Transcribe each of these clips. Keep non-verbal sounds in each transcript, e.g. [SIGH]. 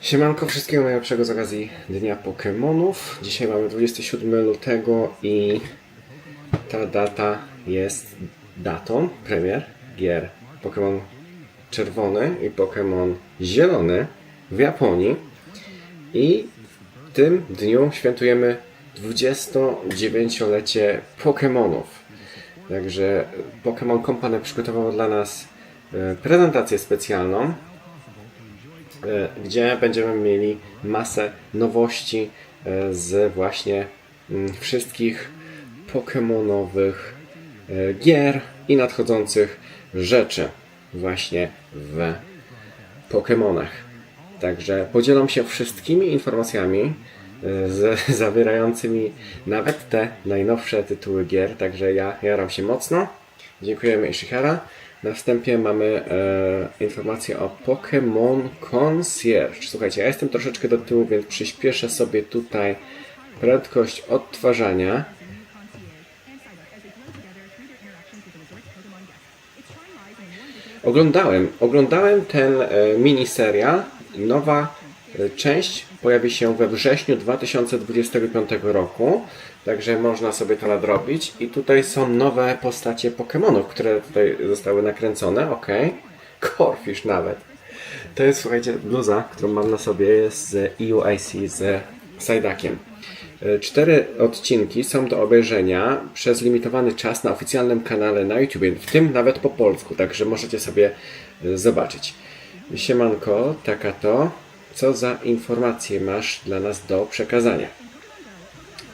Siemanko, wszystkiego najlepszego z okazji Dnia Pokémonów. Dzisiaj mamy 27 lutego i ta data jest datą premier gier Pokémon Czerwony i Pokémon Zielony w Japonii. I w tym dniu świętujemy 29-lecie Pokémonów. Także Pokémon Company przygotowało dla nas prezentację specjalną e, gdzie będziemy mieli masę nowości e, z właśnie mm, wszystkich pokemonowych e, gier i nadchodzących rzeczy właśnie w Pokemonach. Także podzielam się wszystkimi informacjami e, z, [LAUGHS] zawierającymi nawet te najnowsze tytuły gier, także ja jaram się mocno. Dziękujemy Ishihara. Na wstępie mamy e, informację o Pokémon Concierge. Słuchajcie, ja jestem troszeczkę do tyłu, więc przyspieszę sobie tutaj prędkość odtwarzania. Oglądałem, oglądałem ten e, miniserial. Nowa e, część pojawi się we wrześniu 2025 roku, także można sobie to nadrobić. I tutaj są nowe postacie Pokémonów, które tutaj zostały nakręcone, ok. Corfish nawet. To jest, słuchajcie, bluza, którą mam na sobie, jest z EUIC, z Sajdakiem. E, Cztery odcinki są do obejrzenia przez limitowany czas na oficjalnym kanale na YouTube, w tym nawet po polsku, także możecie sobie e, zobaczyć. Siemanko, taka to. Co za informacje masz dla nas do przekazania?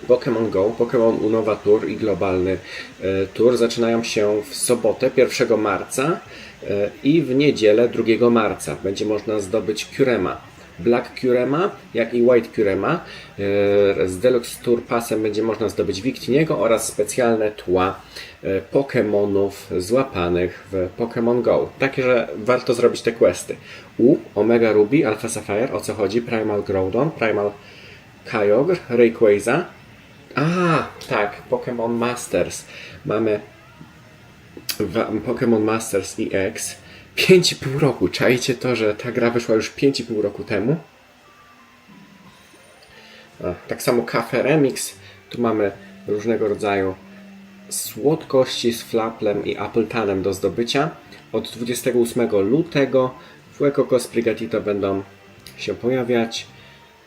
Pokémon Go, Pokémon Unowa Tour i globalny e, tour zaczynają się w sobotę 1 marca e, i w niedzielę 2 marca. Będzie można zdobyć Curema. Black Curema, jak i White Curema. E, Z Deluxe Tour Passem będzie można zdobyć Victiniego oraz specjalne tła Pokémonów złapanych w Pokémon Go. Takie, że warto zrobić te questy. U, Omega Ruby, Alpha Sapphire, o co chodzi? Primal Groudon, Primal Kyogre, Rayquaza. A, tak, Pokémon Masters. Mamy Pokémon Masters EX. 5,5 roku. Czajcie to, że ta gra wyszła już 5,5 roku temu? A, tak samo Cafe Remix. Tu mamy różnego rodzaju słodkości z flaplem i appletanem do zdobycia. Od 28 lutego Fuego Cosprigatito będą się pojawiać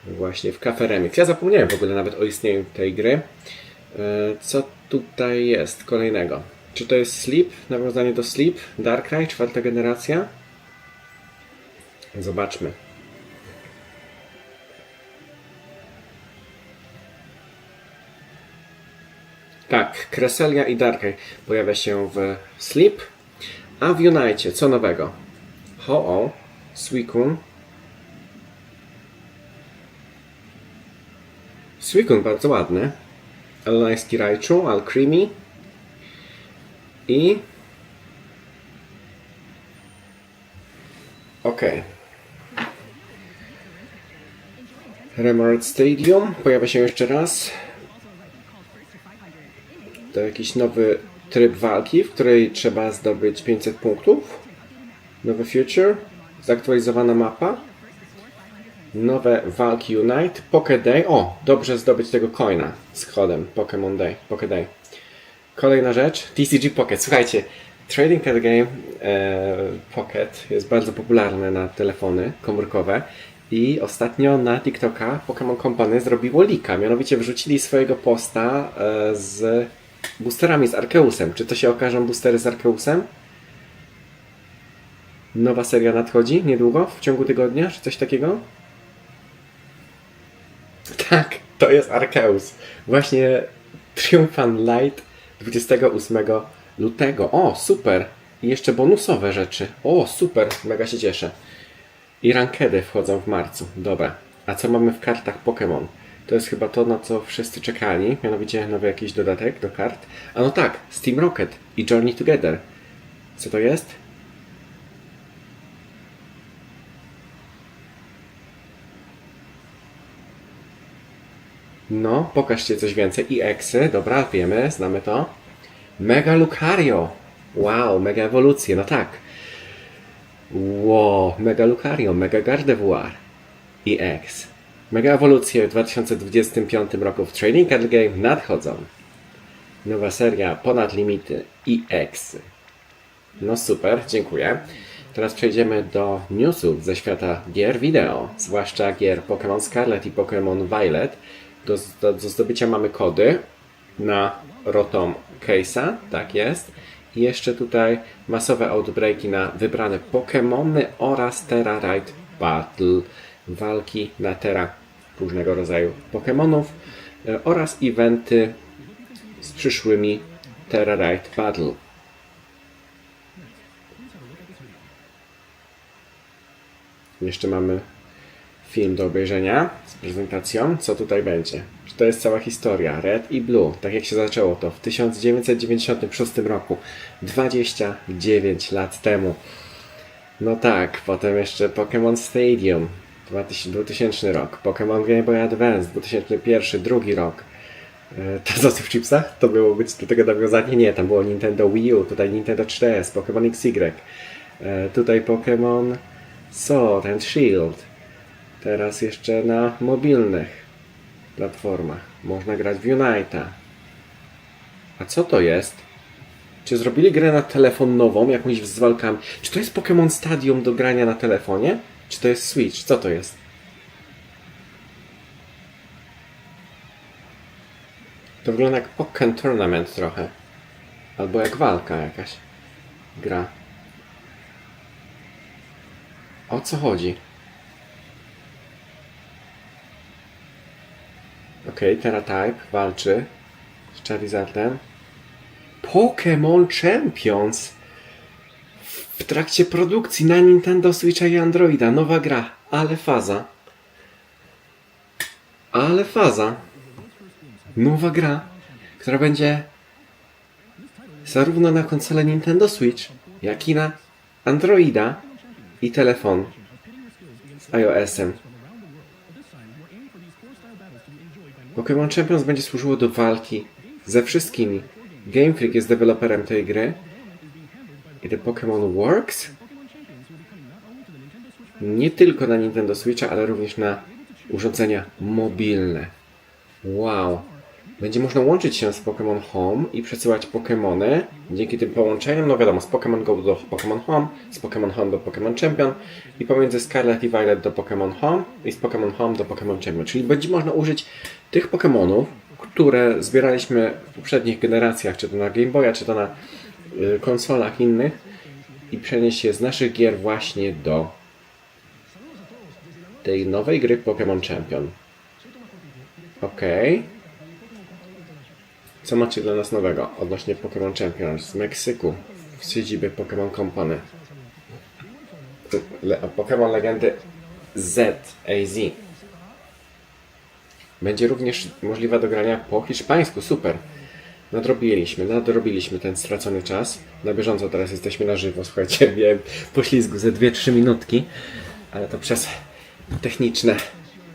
właśnie w Cafe Remix. Ja zapomniałem w ogóle nawet o istnieniu tej gry. E, Co tutaj jest kolejnego? Czy to jest Sleep? Nawiązanie do Sleep? Darkrai, czwarta generacja? Zobaczmy. Tak, Kreselia i Darkrai pojawia się w Sleep. A w Unite co nowego? Ho-Oh, Suicune, Suicune bardzo ładny. Alański Raichu, Alcremie i Okej. Remote Stadium pojawia się jeszcze raz. To jakiś nowy tryb walki, w której trzeba zdobyć 500 punktów. Nowy Future. Zaktualizowana mapa. Nowe walki Unite. Poké Day. O, dobrze zdobyć tego coina z kodem Pokémon Day. Poké Day. Kolejna rzecz. TCG Pocket. Słuchajcie, Trading Card Game e, Pocket jest bardzo popularny na telefony komórkowe i ostatnio na TikToka Pokémon Company zrobiło lika. Mianowicie wrzucili swojego posta e, z boosterami z Arceusem. Czy to się okażą boostery z Arceusem? Nowa seria nadchodzi niedługo, w ciągu tygodnia, czy coś takiego? Tak, to jest Arceus. Właśnie Triumphant Light 28 lutego. O, super! I jeszcze bonusowe rzeczy. O, super! Mega się cieszę. I rankedy wchodzą w marcu. Dobra. A co mamy w kartach Pokémon? To jest chyba to, na co wszyscy czekali. Mianowicie nowy jakiś dodatek do kart. A no tak, Steam Rocket i Journey Together. Co to jest? No, pokażcie coś więcej. I Eksy, dobra, wiemy, znamy to. Mega Lucario. Wow, mega ewolucje, no tak. Wow, Mega Lucario, Mega Gardevoir i X. Mega ewolucje w 2025 roku w Trading Card Game nadchodzą. Nowa seria Ponad Limity i X. No super, dziękuję. Teraz przejdziemy do newsów ze świata gier wideo, zwłaszcza gier Pokémon Scarlet i Pokémon Violet. Do, do, do zdobycia mamy kody na Rotom Case'a, tak jest. I jeszcze tutaj masowe outbreaki na wybrane Pokémony oraz Terra Ride Battle, walki na Terra różnego rodzaju Pokémonów e, oraz eventy z przyszłymi Terra Ride Battle. Jeszcze mamy film do obejrzenia z prezentacją. Co tutaj będzie? To jest cała historia? Red i Blue, tak jak się zaczęło to w 1996 roku, 29 lat temu. No tak, potem jeszcze Pokémon Stadium, 2000 rok, Pokémon Game Boy Advance, 2001, drugi rok. E, To co w chipsach? To było być do tego nawiązanie? Nie, tam było Nintendo Wii U, tutaj Nintendo 3DS, Pokémon XY, e, tutaj Pokémon Sword and Shield. Teraz jeszcze na mobilnych platformach. Można grać w Unite'a. A co to jest? Czy zrobili grę na telefon nową, jakąś z walkami? Czy to jest Pokémon Stadium do grania na telefonie? Czy to jest Switch? Co to jest? To wygląda jak Pokémon Tournament trochę. Albo jak walka jakaś. Gra. O co chodzi? Okej, Teratype walczy z Charizardem. Pokémon Champions! W trakcie produkcji na Nintendo Switcha i Androida. Nowa gra. Ale faza. Ale faza. Nowa gra, która będzie zarówno na konsolę Nintendo Switch, jak i na Androida i telefon z iOS-em. Pokémon Champions będzie służyło do walki ze wszystkimi. Game Freak jest deweloperem tej gry. I The Pokémon Works nie tylko na Nintendo Switcha, ale również na urządzenia mobilne. Wow! Będzie można łączyć się z Pokémon Home i przesyłać Pokémony. Dzięki tym połączeniom, no wiadomo, z Pokémon Go do Pokémon Home, z Pokémon Home do Pokémon Champion i pomiędzy Scarlet i Violet do Pokémon Home i z Pokémon Home do Pokémon Champion. Czyli będzie można użyć tych Pokémonów, które zbieraliśmy w poprzednich generacjach, czy to na Game Boya, czy to na y, konsolach innych i przenieść je z naszych gier właśnie do tej nowej gry Pokémon Champion. Okej. Co macie dla nas nowego odnośnie Pokémon Champions z Meksyku w siedzibie Pokémon Company? Le Pokémon Legendy Z AZ. Będzie również możliwa do grania po hiszpańsku. Super. Nadrobiliśmy, nadrobiliśmy ten stracony czas. Na bieżąco teraz jesteśmy na żywo. Słuchajcie, [LAUGHS] miałem poślizgu ze 2-3 minutki, ale to przez techniczne.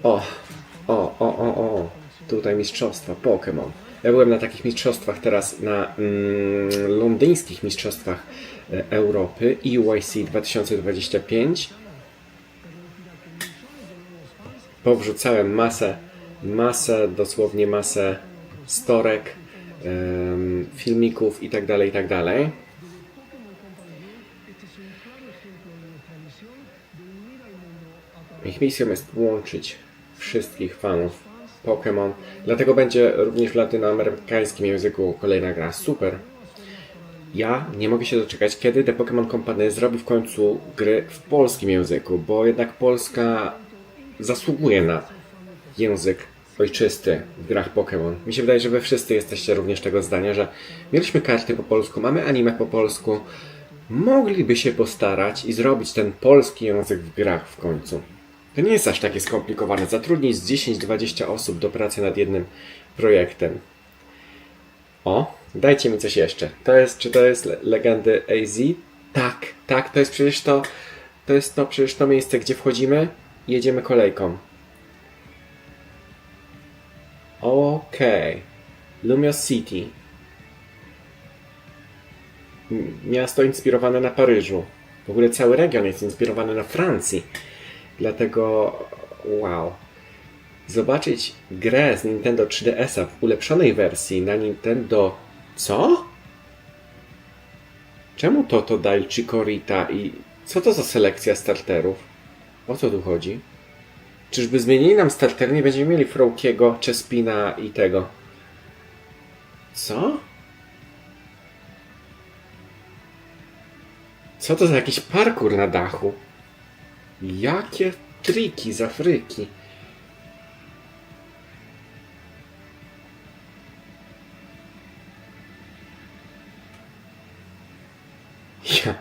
O, o, o, o, o. Tutaj mistrzostwa Pokémon. Ja byłem na takich mistrzostwach teraz, na mm, londyńskich mistrzostwach e, Europy EUIC 2025. Powrzucałem masę, masę, dosłownie masę storek, filmików i tak dalej, i tak. Ich misją jest łączyć wszystkich fanów Pokémon. Dlatego będzie również w latynoamerykańskim języku kolejna gra. Super. Ja nie mogę się doczekać, kiedy The Pokémon Company zrobi w końcu gry w polskim języku, bo jednak Polska zasługuje na język ojczysty w grach Pokémon. Mi się wydaje, że wy wszyscy jesteście również tego zdania, że mieliśmy karty po polsku, mamy anime po polsku. Mogliby się postarać i zrobić ten polski język w grach w końcu. To nie jest aż takie skomplikowane. Zatrudnić z 10-20 osób do pracy nad jednym projektem. O, dajcie mi coś jeszcze. To jest, czy to jest le- legendy AZ? Tak, tak, to jest przecież to, to jest to przecież to miejsce, gdzie wchodzimy i jedziemy kolejką. Okej. Lumios City. Miasto inspirowane na Paryżu. W ogóle cały region jest inspirowany na Francji. Dlatego, wow. Zobaczyć grę z Nintendo 3DS-a w ulepszonej wersji na Nintendo... Co? Czemu Toto, Dial, Chikorita i... Co to za selekcja starterów? O co tu chodzi? Czyżby zmienili nam starter? Nie będziemy mieli Froakiego, Chespina i tego. Co? Co to za jakiś parkour na dachu? Jakie triki z Afryki? Ja.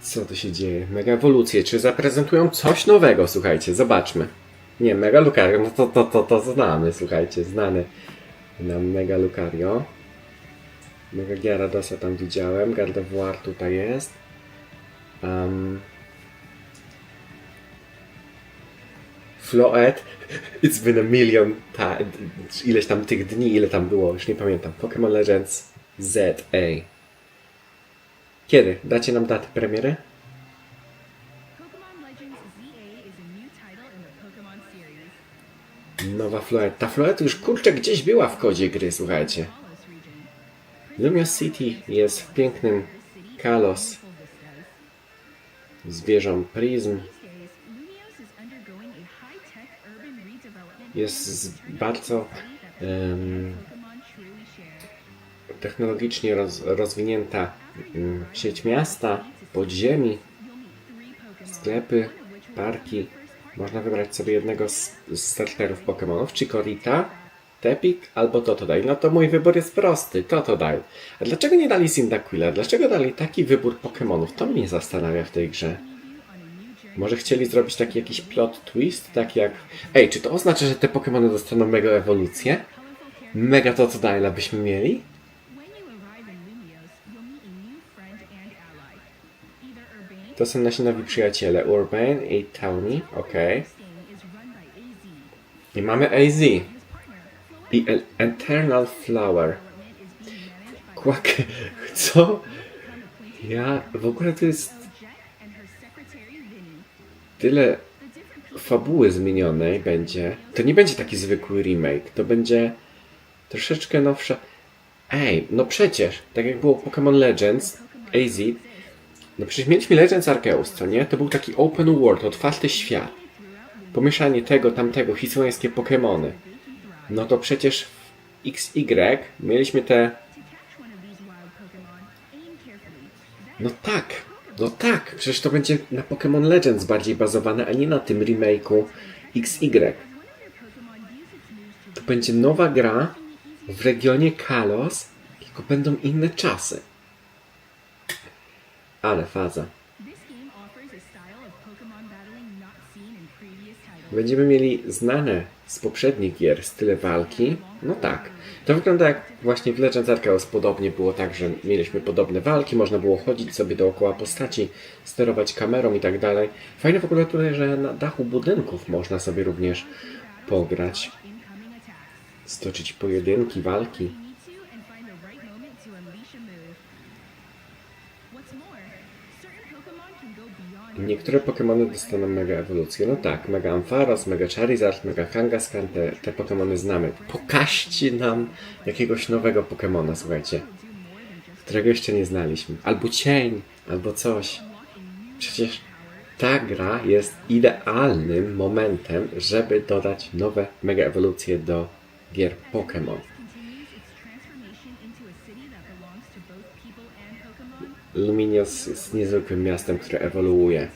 Co tu się dzieje? Mega ewolucje. Czy zaprezentują coś nowego? Słuchajcie, zobaczmy. Nie, Mega Lucario, no to, to, to, to znamy, słuchajcie, znany nam Mega Lucario. Mega Gyaradosa tam widziałem, Gardevoir tutaj jest. Um, Floet, it's been a million, ta, ileś tam tych dni, ile tam było, już nie pamiętam. Pokémon Legends ZA. Kiedy? Dacie nam datę premiery? Nowa Floet. Ta Floet już kurczę gdzieś była w kodzie gry, słuchajcie. Lumios City jest w pięknym Kalos z wieżą Prism. Jest bardzo share. technologicznie roz, rozwinięta em, sieć miasta, podziemi, sklepy, parki. Można wybrać sobie jednego z, z starterów Pokémonów, Chikorita, Tepik albo Totodile. No to mój wybór jest prosty, Totodile. A dlaczego nie dali Cyndaquila? Dlaczego dali taki wybór Pokémonów? To mnie zastanawia w tej grze. Może chcieli zrobić taki jakiś plot twist, tak jak... Ej, czy to oznacza, że te Pokémony dostaną mega ewolucję? Colorful characters. Mega Totodile'a byśmy mieli? To są nasi nowi przyjaciele, Urban i Tawny, okej. AZ. I mamy AZ i El Eternal Flower. Kłak... [LAUGHS] Co? Ja... W ogóle to jest tyle fabuły zmienionej będzie. To nie będzie taki zwykły remake, to będzie troszeczkę nowsza. Ej, no przecież, tak jak było Pokémon Legends, AZ, no przecież mieliśmy Legends Arceus, co nie? To był taki open world, otwarty świat. Pomieszanie tego, tamtego, hiszpańskie Pokémony. No to przecież w XY mieliśmy te... No tak, no tak, przecież to będzie na Pokémon Legends bardziej bazowane, a nie na tym remake'u XY. To będzie nowa gra w regionie Kalos, tylko będą inne czasy. Ale faza. Będziemy mieli znane z poprzednich gier style walki. No tak. To wygląda jak właśnie w Legends Arceus podobnie było tak, że mieliśmy podobne walki, można było chodzić sobie dookoła postaci, sterować kamerą i tak dalej. Fajne w ogóle tutaj, że na dachu budynków można sobie również pograć, stoczyć pojedynki, walki. Niektóre Pokémony dostaną mega ewolucję. No tak, Mega Ampharos, Mega Charizard, Mega Kangaskhan, te, te Pokémony znamy. Pokażcie nam jakiegoś nowego Pokémona, słuchajcie, którego jeszcze nie znaliśmy. Albo cień, albo coś. Przecież ta gra jest idealnym momentem, żeby dodać nowe mega ewolucje do gier Pokémon. Luminios jest niezwykłym miastem, które ewoluuje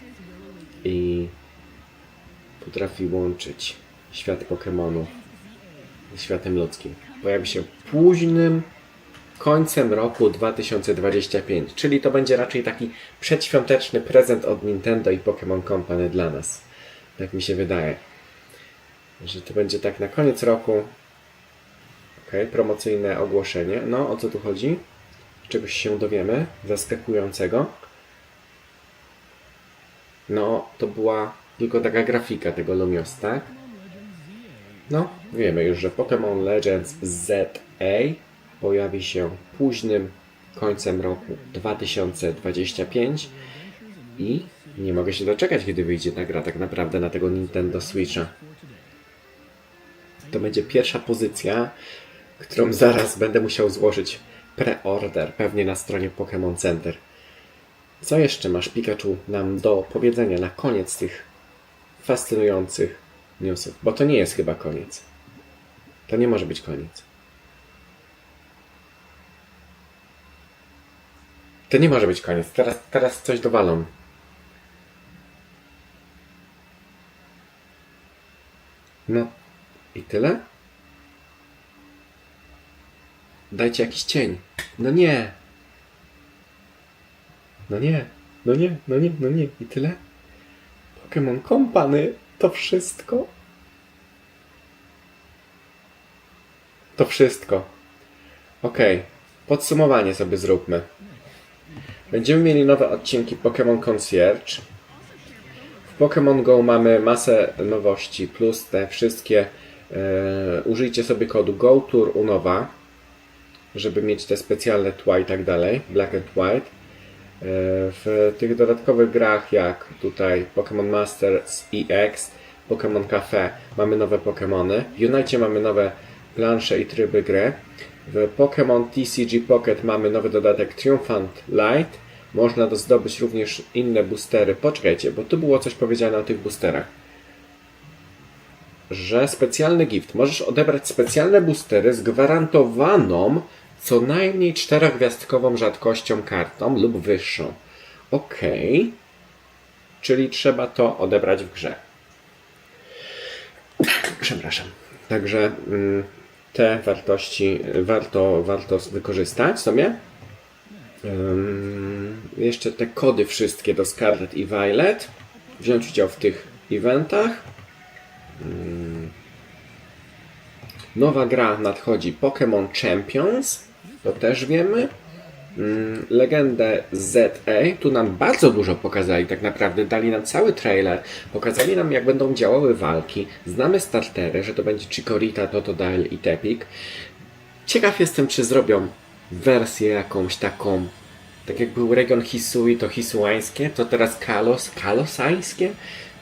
i potrafi łączyć świat Pokémonów ze światem ludzkim. Pojawi się późnym końcem roku 2025, czyli to będzie raczej taki przedświąteczny prezent od Nintendo i Pokémon Company dla nas. Tak mi się wydaje. Że to będzie tak na koniec roku. Ok, promocyjne ogłoszenie. No, o co tu chodzi? Czegoś się dowiemy zaskakującego. No, to była tylko taka grafika tego Lumios, tak? No, wiemy już, że Pokémon Legends ZA pojawi się późnym końcem roku 2025 I nie mogę się doczekać, kiedy wyjdzie ta gra tak naprawdę na tego Nintendo Switcha. To będzie pierwsza pozycja, którą zaraz będę musiał złożyć preorder, pewnie na stronie Pokémon Center. Co jeszcze masz, Pikachu, nam do powiedzenia na koniec tych fascynujących newsów? Bo to nie jest chyba koniec. To nie może być koniec. To nie może być koniec. Teraz, teraz coś dowalą. No i tyle? Dajcie jakiś cień. No nie. No nie. No nie, no nie, no nie. I tyle? Pokémon Company to wszystko? To wszystko. Okej. Podsumowanie sobie zróbmy. Będziemy mieli nowe odcinki Pokémon Concierge. W Pokémon Go mamy masę nowości, plus te wszystkie. E, użyjcie sobie kodu GoTour Unowa, żeby mieć te specjalne tła i tak dalej, Black and White. E, w tych dodatkowych grach, jak tutaj Pokémon Masters EX, Pokémon Cafe, mamy nowe Pokémony. W Unite mamy nowe plansze i tryby gry. W Pokémon TCG Pocket mamy nowy dodatek Triumphant Light. Można do- zdobyć również inne boostery. Poczekajcie, bo tu było coś powiedziane o tych boosterach. Że specjalny gift. Możesz odebrać specjalne boostery z gwarantowaną co najmniej czterogwiazdkową rzadkością kartą lub wyższą. Ok. Czyli trzeba to odebrać w grze. Przepraszam. Także mm, te wartości warto, warto wykorzystać sobie. Ym, jeszcze te kody wszystkie do Scarlet i Violet. Wziąć udział w tych eventach. Ym, nowa gra nadchodzi Pokémon Champions. To też wiemy. Ym, Legendę ZA. Tu nam bardzo dużo pokazali, tak naprawdę. Dali nam cały trailer. Pokazali nam, jak będą działały walki. Znamy startery, że to będzie Chikorita, Totodile i Tepik. Ciekaw jestem, czy zrobią wersję jakąś taką, tak jak był region Hisui, to hisuańskie, to teraz Kalos, kalosańskie?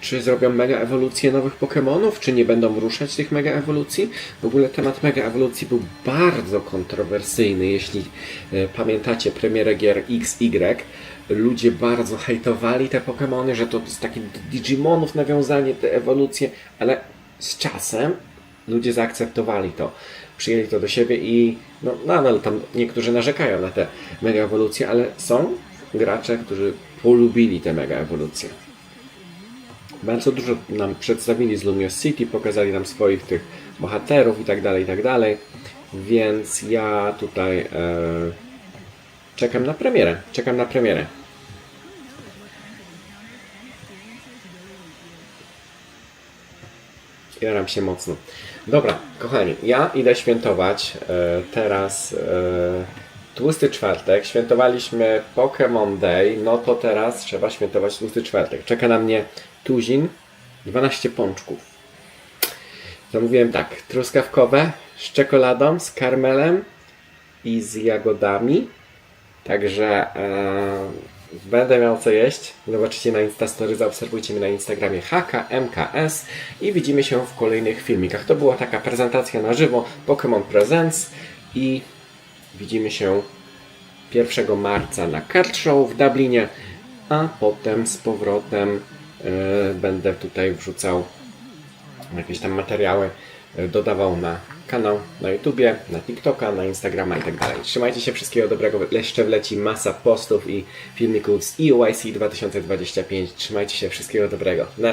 Czy zrobią mega ewolucję nowych Pokémonów, czy nie będą ruszać tych mega ewolucji? W ogóle temat mega ewolucji był bardzo kontrowersyjny, jeśli e, pamiętacie premierę gier XY. Ludzie bardzo hejtowali te Pokémony, że to jest takie Digimonów nawiązanie, te ewolucje, ale z czasem ludzie zaakceptowali to, przyjęli to do siebie i no nadal tam niektórzy narzekają na te mega ewolucje, ale są gracze, którzy polubili te mega ewolucje. Bardzo dużo nam przedstawili z Lumios City, pokazali nam swoich tych bohaterów i tak dalej, i tak dalej. Więc ja tutaj e, czekam na premierę. Czekam na premierę. Jaram się mocno. Dobra, kochani, ja idę świętować e, teraz e, tłusty czwartek. Świętowaliśmy Pokémon Day, no to teraz trzeba świętować tłusty czwartek. Czeka na mnie tuzin, 12 pączków. Zamówiłem tak, truskawkowe z czekoladą, z karmelem i z jagodami. Także e, będę miał co jeść. Zobaczycie na Instastory, zaobserwujcie mnie na Instagramie HKMKS i widzimy się w kolejnych filmikach. To była taka prezentacja na żywo Pokémon Presents i widzimy się 1 marca na Card Show w Dublinie, a potem z powrotem będę tutaj wrzucał jakieś tam materiały, e, dodawał na kanał na YouTubie, na TikToka, na Instagrama i tak dalej. Trzymajcie się, wszystkiego dobrego. Jeszcze wleci masa postów i filmików z E EOIC 2025. Trzymajcie się, wszystkiego dobrego. Na razie.